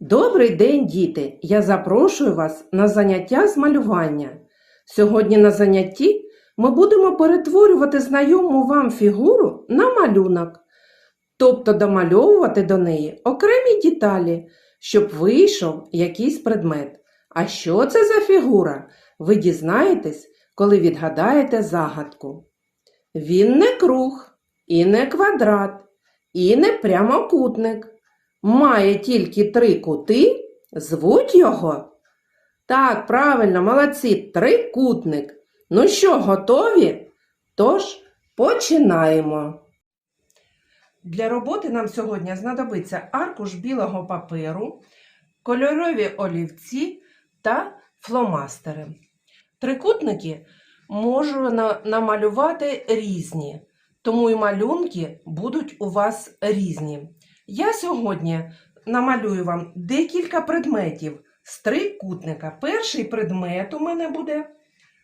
Добрий день, діти! Я запрошую вас на заняття з малювання. Сьогодні на занятті ми будемо перетворювати знайому вам фігуру на малюнок, тобто домальовувати до неї окремі деталі, щоб вийшов якийсь предмет. А що це за фігура? Ви дізнаєтесь, коли відгадаєте загадку. Він не круг, і не квадрат, і не прямокутник. Має тільки три кути, звуть його. Так, правильно, молодці, трикутник. Ну що, готові? Тож починаємо. Для роботи нам сьогодні знадобиться аркуш білого паперу, кольорові олівці та фломастери. Трикутники можу намалювати різні, тому і малюнки будуть у вас різні. Я сьогодні намалюю вам декілька предметів з трикутника. Перший предмет у мене буде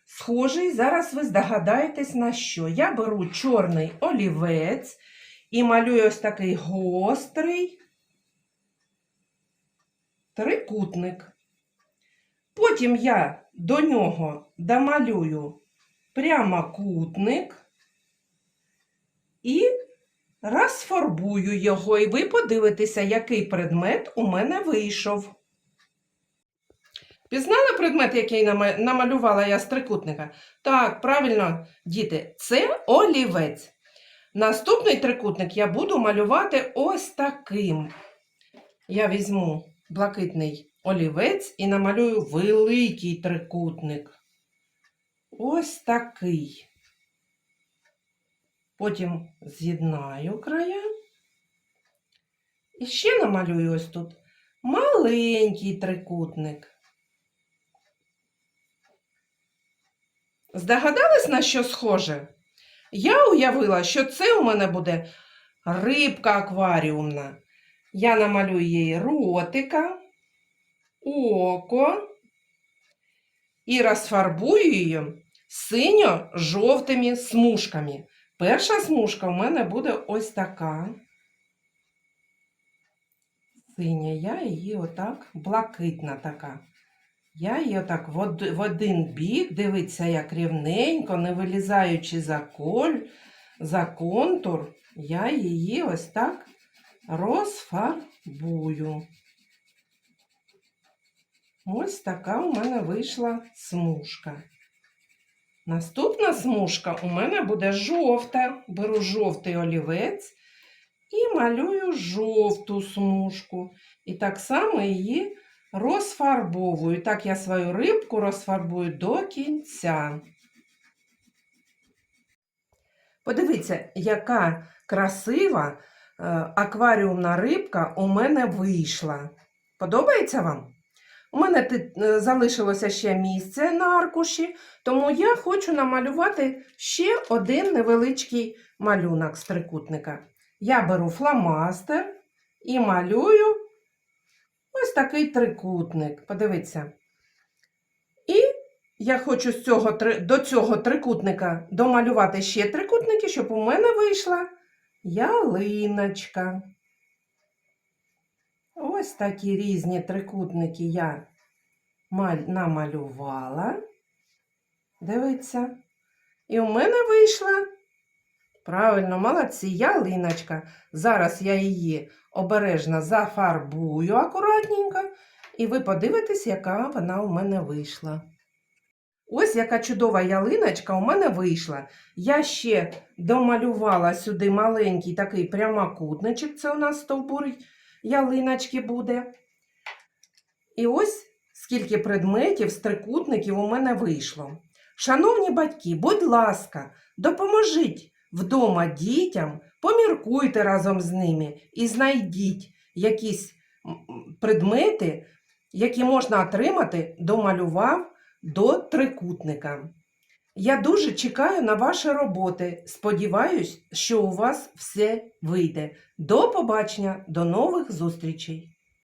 схожий. Зараз ви здогадаєтесь на що. Я беру чорний олівець і малюю ось такий гострий трикутник. Потім я до нього домалюю прямокутник і розфарбую його, і ви подивитеся, який предмет у мене вийшов. Пізнали предмет, який нама- намалювала я з трикутника? Так, правильно, діти, це олівець. Наступний трикутник я буду малювати ось таким. Я візьму блакитний олівець і намалюю великий трикутник. Ось такий. Потім з'єднаю края. І ще намалюю ось тут маленький трикутник. Здогадались, на що схоже? Я уявила, що це у мене буде рибка акваріумна. Я намалюю їй ротика, око і розфарбую її синьо-жовтими смужками. Перша смужка у мене буде ось така. Синя, я її отак, блакитна така. Я її отак в, в один бік, дивиться, як рівненько, не вилізаючи за коль, за контур, я її ось так розфарбую. Ось така у мене вийшла смужка. Наступна смужка у мене буде жовта. Беру жовтий олівець і малюю жовту смужку. І так само її розфарбовую. Так я свою рибку розфарбую до кінця. Подивіться, яка красива е, акваріумна рибка у мене вийшла. Подобається вам? У мене е, залишилося ще місце на аркуші, тому я хочу намалювати ще один невеличкий малюнок з трикутника. Я беру фломастер і малюю ось такий трикутник. Подивіться. І я хочу з цього, до цього трикутника домалювати ще трикутники, щоб у мене вийшла ялиночка. Ось такі різні трикутники я намалювала. Дивіться. І у мене вийшла. Правильно, молодці, ялиночка. Зараз я її обережно зафарбую акуратненько, і ви подивитесь, яка вона у мене вийшла. Ось яка чудова ялиночка у мене вийшла. Я ще домалювала сюди маленький такий прямокутничок, це у нас стовбур ялиночки буде. І ось скільки предметів з трикутників у мене вийшло. Шановні батьки, будь ласка, допоможіть вдома дітям, поміркуйте разом з ними і знайдіть якісь предмети, які можна отримати, домалював до трикутника. Я дуже чекаю на ваші роботи. Сподіваюсь, що у вас все вийде. До побачення, до нових зустрічей!